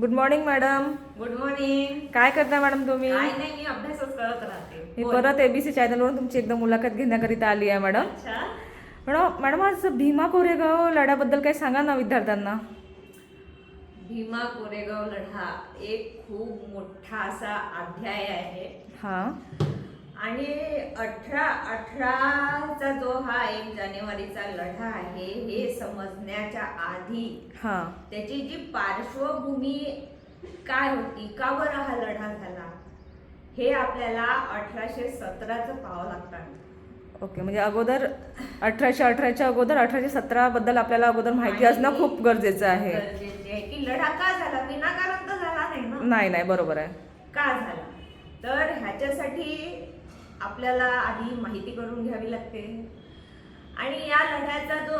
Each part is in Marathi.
Good morning madam good morning काय करता मॅडम तुम्ही? काय नाही मी अभ्यासच करत राहते. मी बोल. परत एबीसी चॅनलवरून तुमची एकदम मुलाखत घेण्याकरिता आली आहे मॅडम अच्छा. मॅडम मॅडम आज भीमा कोरेगाव लढ्याबद्दल काही सांगा ना विद्यार्थ्यांना. भीमा कोरेगाव लढा एक खूप मोठा असा अध्याय आहे. हां. आणि अठरा अठराचा जो हा एक जानेवारीचा लढा आहे हे समजण्याच्या आधी हां. त्याची जी पार्श्वभूमी काय होती का बरं हा लढा झाला हे आपल्याला अठराशे सतराचं पाहावं लागतं ओके म्हणजे अगोदर अठराशे अठराच्या अगोदर अठराशे सतरा बद्दल आपल्याला अगोदर माहिती असणं खूप गरजेचं आहे. गरजेचे आहे की लढा का झाला? विनाकारण तर झाला नाही ना? नाही नाही बरोबर आहे. का झाला? तर ह्याच्यासाठी आपल्याला आधी माहिती करून घ्यावी लागते. आणि या लढ्याचा जो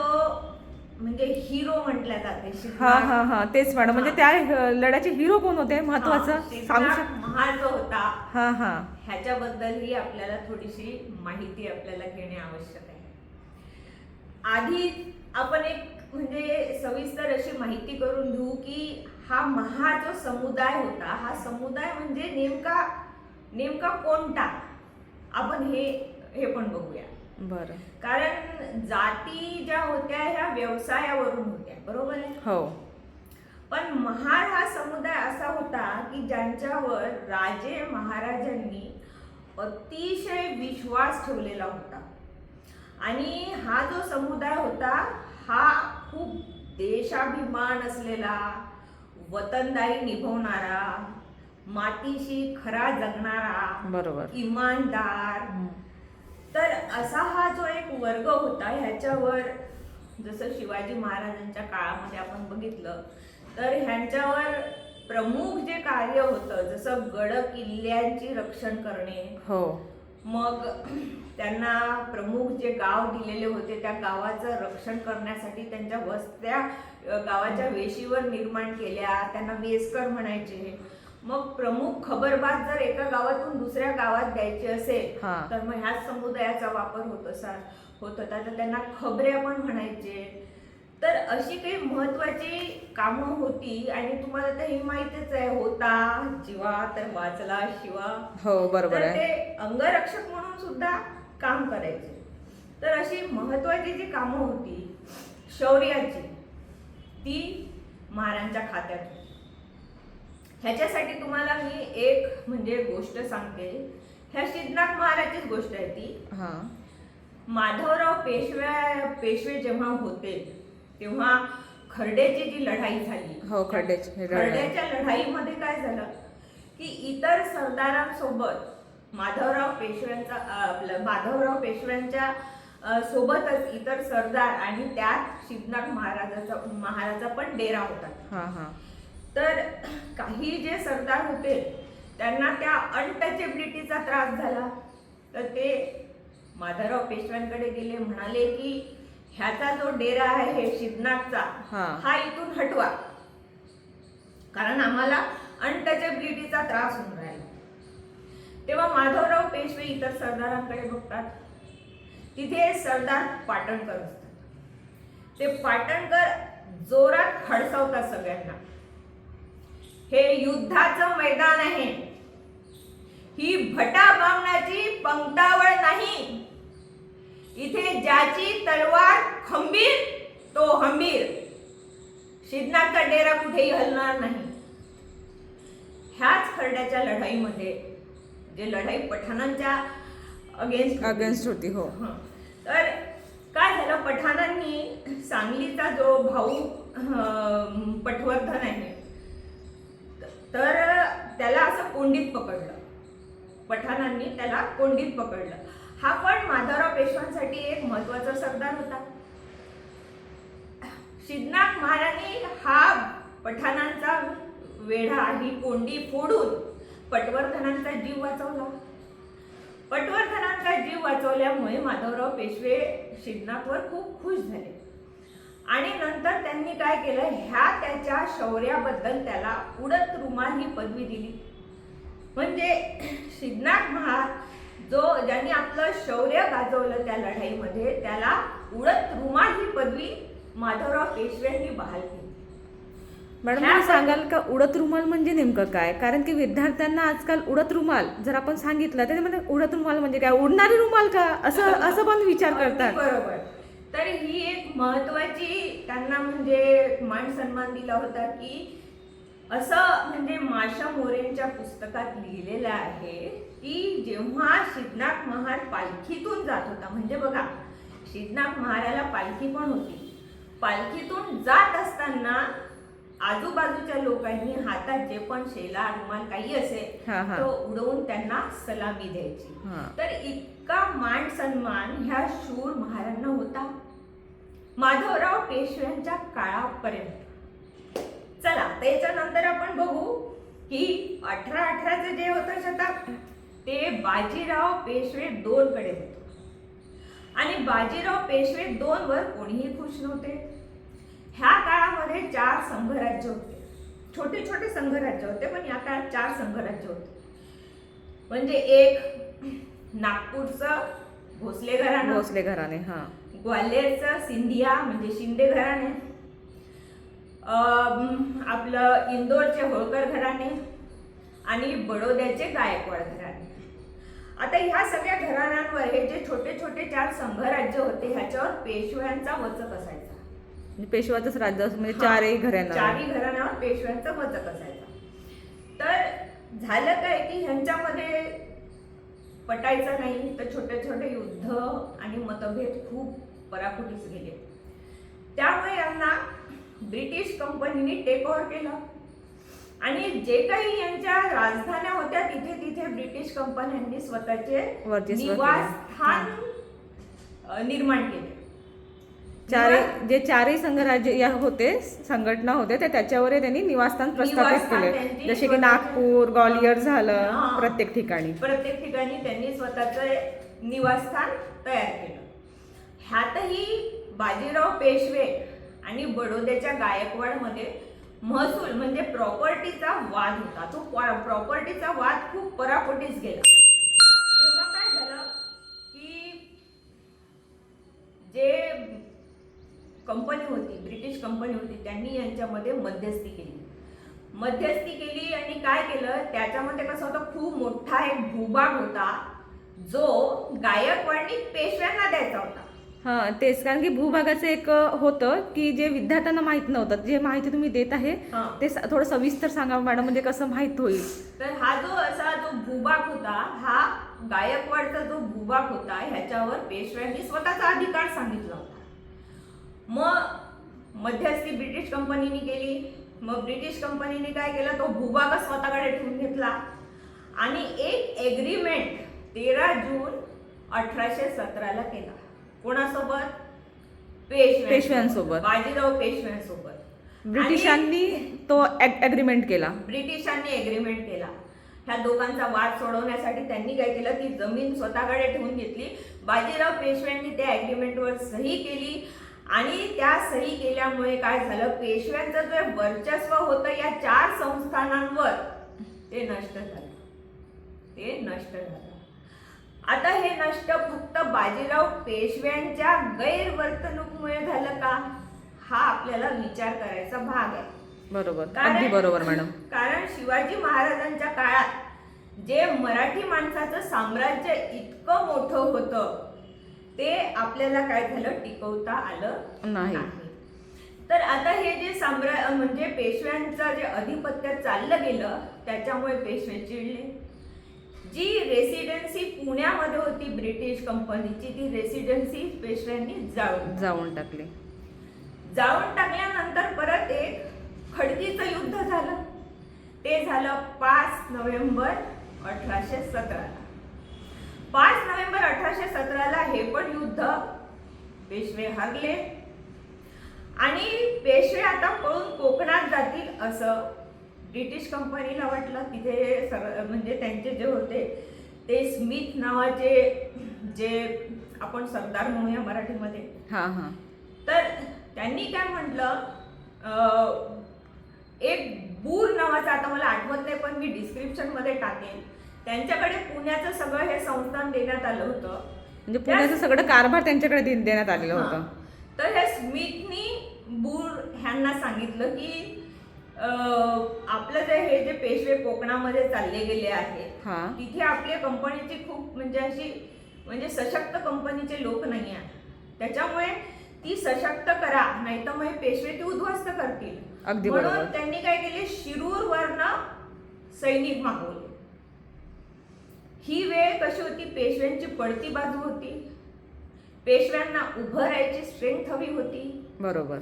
म्हणजे हिरो म्हटल्या जाते हा हा हा तेच मॅडम म्हणजे त्या लढ्याचे हिरो कोण होते? महत्वाचं सांगू शक महाल जो होता हा हा. ह्याच्याबद्दलही आपल्याला थोडीशी माहिती आपल्याला घेणे आवश्यक आहे. आधी आपण एक म्हणजे सविस्तर अशी माहिती करून घेऊ की हा महा जो समुदाय होता हा समुदाय म्हणजे नेमका नेमका कोणता? आपण हे हे पण बघूया. बरं. कारण जाती ज्या होत्या ह्या व्यवसायावरून होत्या. बरोबर आहे? हो. पण महार हा समुदाय असा होता की ज्यांच्यावर राजे महाराजांनी अतिशय विश्वास ठेवलेला होता. आणि हा जो समुदाय होता हा खूप देशाभिमान असलेला वतनदारी निभवणारा मातीशी खरा जगणारा बरोबर. इमानदार. तर असा हा जो एक वर्ग होता ह्याच्यावर जसं शिवाजी महाराजांच्या काळामध्ये आपण बघितलं तर ह्यांच्यावर प्रमुख जे कार्य होतं जसं गड किल्ल्यांची रक्षण करणे हो. मग त्यांना प्रमुख जे गाव दिलेले होते त्या गावाचं रक्षण करण्यासाठी त्यांच्या वस्त्या गावाच्या वेशीवर निर्माण केल्या त्यांना वेसकर म्हणायचे. मग प्रमुख खबरबात जर एका गावातून दुसऱ्या गावात द्यायची असेल हा. तर मग ह्याच समुदायाचा वापर होत असा होत होता. तर त्यांना खबऱ्या पण म्हणायचे. तर अशी काही महत्वाची कामं होती आणि तुम्हाला तर हे माहितीच आहे होता जीवा तर वाचला शिवा. हो बरोबर तर आहे. ते अंगरक्षक म्हणून सुद्धा काम करायचे. तर अशी महत्वाची जी कामं होती शौर्याची ती महाराजांच्या खात्यात होती ह्याच्यासाठी तुम्हाला मी एक म्हणजे गोष्ट सांगते. ह्या सिद्धनाथ महाराजचीच गोष्ट आहे ती. हा. माधवराव पेशव्या पेशवे जेव्हा होते तेव्हा खर्ड्याची जी लढाई झाली. हो. खर्ड्याच्या लढाईमध्ये काय झालं? की इतर सरदारांसोबत माधवराव पेशव्यांचा आपलं माधवराव पेशव्यांच्या सोबतच इतर सरदार आणि त्यात सिद्धनाथ महाराजाचा महाराजा पण डेरा होता. हा हा. तर काही जे सरदार होते त्यांना त्या अनटचेबिलिटीचा त्रास झाला. तर ते माधवराव पेशव्यांकडे गेले म्हणाले की ह्याचा जो डेरा आहे हे हा. हा इथून हटवा. कारण आम्हाला अनटचेबिलिटीचा त्रास होऊन राहिला. तेव्हा माधवराव पेशवे इतर सरदारांकडे बघतात. तिथे सरदार पाटणकर असतात. ते पाटणकर जोरात खडसावतात सगळ्यांना. हे युद्धाचं मैदान आहे. ही भटा बामणाची पंक्तावळ नाही. इथे ज्याची तलवार खंबीर तो हंबीर. सिद्धनाथचा डेरा कुठेही हलणार नाही. ह्याच खरड्याच्या लढाईमध्ये जे लढाई पठाणांच्या अगेन्स्ट अगेन्स्ट होती हो. तर काय झालं? पठाणांनी सांगलीचा जो भाऊ पटवर्धन आहे तर त्याला असं कोंडीत पकडलं. पठाणांनी त्याला कोंडीत पकडलं. हा पण माधवराव पेशव्यांसाठी एक महत्त्वाचा सरदार होता. सिद्धनाथ महाराजांनी हा पठाणांचा वेढा ही कोंडी फोडून पटवर्धनांचा जीव वाचवला. पटवर्धनांचा जीव वाचवल्यामुळे माधवराव पेशवे शिदनाथवर खूप खुश झाले. आणि नंतर त्यांनी काय केलं? ह्या त्याच्या शौर्याबद्दल त्याला उडत रुमाल ही पदवी दिली. म्हणजे सिद्धनाथ महाराज जो ज्यांनी आपलं शौर्य गाजवलं त्या लढाईमध्ये त्याला उडत रुमाल ही पदवी माधवराव पेशव्यांनी बहाल केली. मॅडम तुम्ही सांगाल का उडत रुमाल म्हणजे नेमकं काय? कारण की विद्यार्थ्यांना आजकाल उडत रुमाल जर आपण सांगितलं तर ते उडत रुमाल म्हणजे काय? उडणारी रुमाल का? असं असं पण विचार करतात. बरोबर. तर ही एक महत्वाची त्यांना म्हणजे मान सन्मान दिला होता की असं म्हणजे माशा मोरेंच्या पुस्तकात लिहिलेलं आहे की जेव्हा सिद्धनाथ महार पालखीतून जात होता म्हणजे बघा सिद्धनाथ महाराला पालखी पण होती? पालखीतून जात असताना आजूबाजूच्या लोकांनी हातात जे पण शेला रुमाल काही असेल. तो उडवून त्यांना सलामी द्यायची. तर इतका मान सन्मान ह्या शूर महारांना होता. माधवराव पेशव्यांच्या काळापर्यंत. चला त्याच्यानंतर आपण बघू की अठरा अठराचं जे होतं शतक ते बाजीराव पेशवे दोन कडे होतं. आणि बाजीराव पेशवे दोन वर कोणीही खुश नव्हते. काळामध्ये चार संघराज्य होते. छोटे छोटे संघराज्य होते पण या काळात चार संघराज्य होते. म्हणजे एक नागपूरचं भोसले घराणं भोसले घराने हा. ग्वाल्हेरचं सिंधिया म्हणजे शिंदे घराणे अं, आपलं इंदोरचे होळकर घराणे आणि बडोद्याचे गायकवाड घराणे. आता ह्या सगळ्या घराण्यांवर हे जे छोटे छोटे चार संघराज्य होते ह्याच्यावर पेशव्यांचा वचक असायचा. पेशवाचंच राज्य असं म्हणजे हा. चारही घरांना. चारही घराण्यावर पेशव्यांचा वचक असायचा. तर झालं काय की ह्यांच्यामध्ये पटायचं नाही तर छोटे छोटे युद्ध आणि मतभेद खूप पराकुटीस गेले. त्यामुळे यांना ब्रिटिश कंपनीने टेक ओव्हर केलं. आणि जे काही यांच्या राजधान्या होत्या तिथे तिथे ब्रिटिश कंपन्यांनी स्वतःचे. निवासस्थान निर्माण केले. चारही जे चारही संघराज्य या होते संघटना होते ते त्याच्यावर त्यांनी निवासस्थान प्रस्थापित केले. जसे की नागपूर ग्वालियर झालं. प्रत्येक ठिकाणी. प्रत्येक ठिकाणी त्यांनी स्वतःचं निवासस्थान तयार केलं. ह्यातही बाजीराव पेशवे आणि बडोद्याच्या गायकवाडमध्ये महसूल म्हणजे प्रॉपर्टीचा वाद होता. तो प्रॉपर्टीचा वाद खूप पराकोटीस गेला तेव्हा काय झालं की जे कंपनी होती ब्रिटिश कंपनी होती त्यांनी यांच्यामध्ये मध्यस्थी केली. मध्यस्थी केली आणि काय केलं? त्याच्यामध्ये कसं होतं? खूप मोठा एक भूभाग होता जो गायकवाडनी पेशव्यांना द्यायचा होता. हा तेच. कारण की भूभागाचं एक होतं की जे विद्यार्थ्यांना माहीत नव्हतं जे माहिती तुम्ही देत आहे. ते थोडं सविस्तर सांगा मॅडम म्हणजे कसं माहीत होईल. तर हा जो असा जो भूभाग होता हा गायकवाडचा जो भूभाग होता ह्याच्यावर पेशव्यांनी स्वतःचा अधिकार सांगितला होता. मग मध्यस्थी ब्रिटिश कंपनीने केली मग ब्रिटिश कंपनीने काय केलं? तो भूभागच स्वतःकडे ठेवून घेतला. आणि एक एग्रीमेंट तेरा जून अठराशे सतराला केला. कोणासोबत? पेशव्यांसोबत. बाजीराव पेशव्यांसोबत. ब्रिटिशांनी तो अग्रीमेंट केला. ब्रिटिशांनी एग्रीमेंट केला. ह्या दोघांचा वाद सोडवण्यासाठी त्यांनी काय केलं? ती जमीन स्वतःकडे ठेवून घेतली. बाजीराव पेशव्यांनी त्या ॲग्रीमेंटवर सही केली. आणि त्या सही केल्यामुळे काय झालं? पेशव्यांचं जे वर्चस्व होतं या चार संस्थानांवर ते नष्ट झालं. ते नष्ट झालं. आता हे नष्ट फक्त बाजीराव पेशव्यांच्या गैरवर्तणूकमुळे झालं का? हा आपल्याला विचार करायचा भाग आहे. बरोबर. कारण- अगदी बरोबर मॅडम. कारण शिवाजी महाराजांच्या काळात जे मराठी माणसाचं साम्राज्य इतकं मोठं होतं ते आपल्याला काय झालं? टिकवता आलं नाही. तर आता हे जे साम्रा म्हणजे पेशव्यांचं जे अधिपत्य चाललं गेलं त्याच्यामुळे पेशवे चिडले. जी रेसिडेन्सी पुण्यामध्ये होती ब्रिटिश कंपनीची ती रेसिडेन्सी पेशव्यांनी जाळून जाऊन टाकले. जाळून टाकल्यानंतर परत एक खडकीचं युद्ध झालं. ते झालं पाच नोव्हेंबर अठराशे सतराला पाच नोव्हेंबर अठराशे सतराला हे पण युद्ध पेशवे हरले. आणि पेशवे आता पळून कोकणात जातील असं ब्रिटिश कंपनीला वाटलं तिथे सग म्हणजे त्यांचे जे होते ते स्मिथ नावाचे जे आपण सरदार म्हणूया मराठीमध्ये. हा हा. तर त्यांनी काय म्हटलं एक बूर नावाचा आता मला आठवत नाही पण मी डिस्क्रिप्शनमध्ये टाकेन. त्यांच्याकडे पुण्याचं सगळं हे संस्थान देण्यात आलं होतं. म्हणजे पुण्याचं सगळं कारभार त्यांच्याकडे दे- देण्यात आलेलं हा. होतं. तर हे स्मिथनी बूर ह्यांना सांगितलं की अं, आपलं जे हे जे पेशवे कोकणामध्ये चालले गेले आहेत हा. तिथे आपल्या कंपनीची खूप म्हणजे अशी म्हणजे सशक्त कंपनीचे लोक नाही आहेत. त्याच्यामुळे ती सशक्त करा नाही तर मग हे पेशवे ती उद्ध्वस्त करतील. अगदी म्हणून बरोबर. त्यांनी काय केले? शिरूर वरनं सैनिक मागवले. ही वेळ कशी होती? पेशव्यांची पडती बाजू होती. पेशव्यांना उभं राहायची स्ट्रेंथ हवी होती. बरोबर.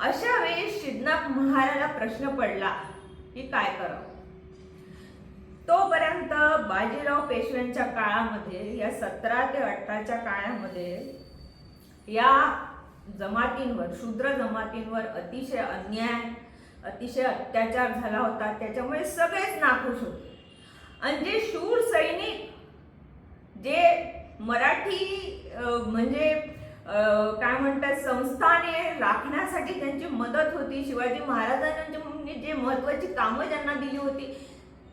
अशा वेळी सिद्धनाथ महाराजाला प्रश्न पडला की काय करावं? तोपर्यंत बाजीराव पेशव्यांच्या काळामध्ये या सतरा ते अठराच्या काळामध्ये या जमातींवर शूद्र जमातींवर अतिशय अन्याय अतिशय अत्याचार झाला होता. त्याच्यामुळे सगळेच नाखुश होते. आणि जे शूर सैनिक जे मराठी म्हणजे काय म्हणतात संस्थाने राखण्यासाठी त्यांची मदत होती. शिवाजी महाराजांनी म्हणजे जे महत्वाची कामं ज्यांना दिली होती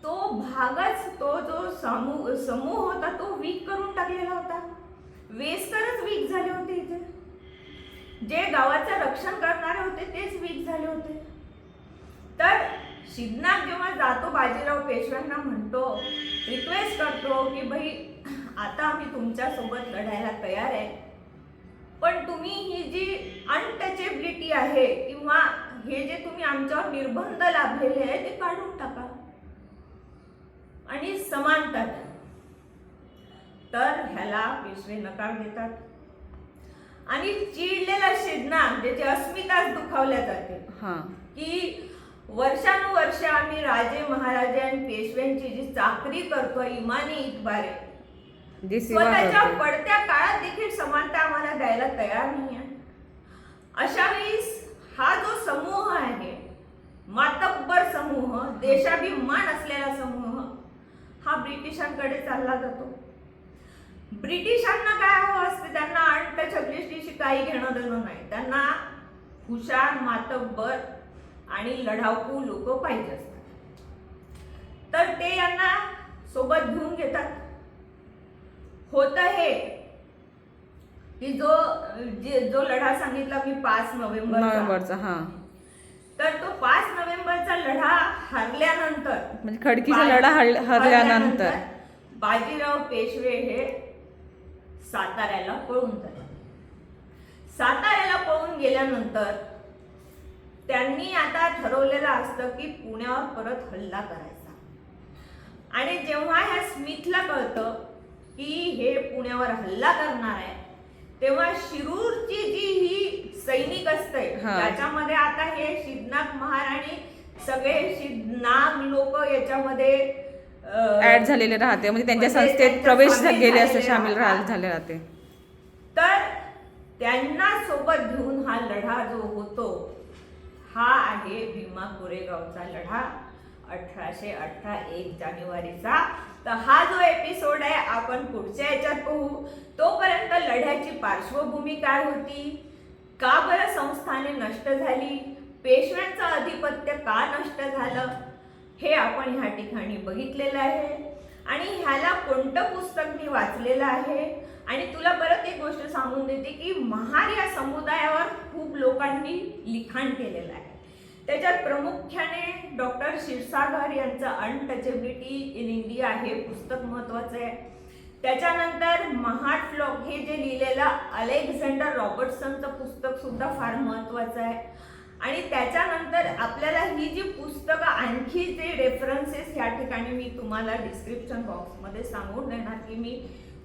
तो भागच तो जो समूह समूह होता तो वीक करून टाकलेला होता. वेस्करच वीक झाले होते इथे. जे गावाचं रक्षण करणारे होते तेच वीक झाले होते. तर सिद्धनाथ जेव्हा जातो बाजीराव पेशव्यांना म्हणतो रिक्वेस्ट करतो की भाई आता आम्ही तुमच्यासोबत लढायला तयार आहे. पण तुम्ही ही जी अनटचेबिलिटी आहे किंवा हे जे तुम्ही आमच्यावर निर्बंध लाभलेले आहे ते काढून टाका. आणि समानता द्या तर ह्याला पेशवे नकार देतात. आणि चिडलेला सिद्धनाथ ज्याची अस्मिताच दुखावल्या जाते की वर्षानुवर्ष आम्ही राजे महाराजे आणि पेशव्यांची जी चाकरी करतो इमानी इतबारे स्वतःच्या पडत्या काळात देखील समानता आम्हाला द्यायला तयार नाही आहे अशा वेळेस हा जो समूह आहे मातब्बर समूह देशाभिमान असलेला समूह हा ब्रिटिशांकडे चालला जातो. ब्रिटिशांना काय हवं असते? त्यांना अनटचबिलिटीशी काही घेणं देणं नाही. त्यांना हुशार मातब्बर आणि लढाऊ लोक पाहिजे असतात. तर ते यांना सोबत घेऊन घेतात. होत हे. की जो जे लढा सांगितला मी पाच नोव्हेंबर नोव्हेंबरचा हा. तर तो पाच नोव्हेंबरचा लढा हरल्यानंतर म्हणजे खडकीचा लढा हरल- हरल्यानंतर बाजीराव पेशवे हे साताऱ्याला पळून जातात. साताऱ्याला पळून गेल्यानंतर त्यांनी आता ठरवलेलं असतं की पुण्यावर परत हल्ला करायचा आणि जेव्हा ह्या स्मिथला कळतं की हे पुण्यावर हल्ला करणार आहे तेव्हा शिरूरची जी ही सैनिक असते. त्याच्यामध्ये आता हे सिद्धनाथ महाराणी सगळे सिद्धनाग लोक याच्यामध्ये ऍड झालेले राहते म्हणजे त्यांच्या म्हणजे संस्थेत प्रवेश गेले असते सामील. झाले राहते तर त्यांना सोबत घेऊन हा लढा जो होतो हा आहे भीमा कोरेगावचा लढा. अठराशे अठरा एक जानेवारीचा. तर हा जो एपिसोड आहे आपण पुढच्या याच्यात पाहू. तोपर्यंत लढ्याची पार्श्वभूमी काय होती? का बरं संस्थाने नष्ट झाली? पेशव्यांचं आधिपत्य का नष्ट झालं? हे आपण ह्या ठिकाणी बघितलेलं आहे. आणि ह्याला कोणतं पुस्तक मी वाचलेलं आहे? आणि तुला परत एक गोष्ट सांगून देते की महार या समुदायावर खूप लोकांनी लिखाण केलेलं आहे. त्याच्यात प्रामुख्याने डॉक्टर क्षीरसागर यांचं अनटचेबिलिटी इन इंडिया हे पुस्तक महत्त्वाचं आहे. त्याच्यानंतर महाट फ्लॉक हे जे लिहिलेलं अलेक्झांडर रॉबर्टसनचं पुस्तक सुद्धा फार महत्त्वाचं आहे. आणि त्याच्यानंतर आपल्याला ही जी पुस्तकं आणखी जे रेफरन्सेस या ठिकाणी मी तुम्हाला डिस्क्रिप्शन बॉक्समध्ये सांगून देणार की मी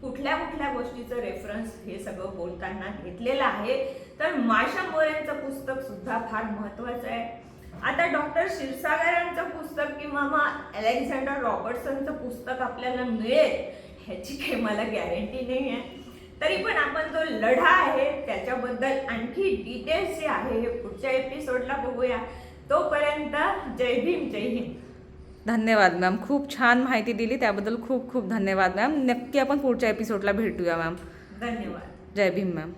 कुठल्या कुठल्या गोष्टीचं रेफरन्स हे सगळं बोलताना घेतलेलं आहे. तर माशा मोऱ्यांचं पुस्तक सुद्धा फार महत्वाचं आहे. आता डॉक्टर क्षीरसागरांचं पुस्तक किंवा मग अलेक्झांडर रॉबर्टसनचं पुस्तक आपल्याला मिळेल ह्याची काही मला गॅरंटी नाही आहे. तरी पण आपण जो लढा आहे त्याच्याबद्दल आणखी डिटेल्स जे आहे हे पुढच्या एपिसोडला बघूया. तोपर्यंत जय भीम जय हिंद. धन्यवाद मॅम खूप छान माहिती दिली. त्याबद्दल खूप खूप धन्यवाद मॅम नक्की आपण पुढच्या एपिसोडला भेटूया मॅम धन्यवाद. जय भीम मॅम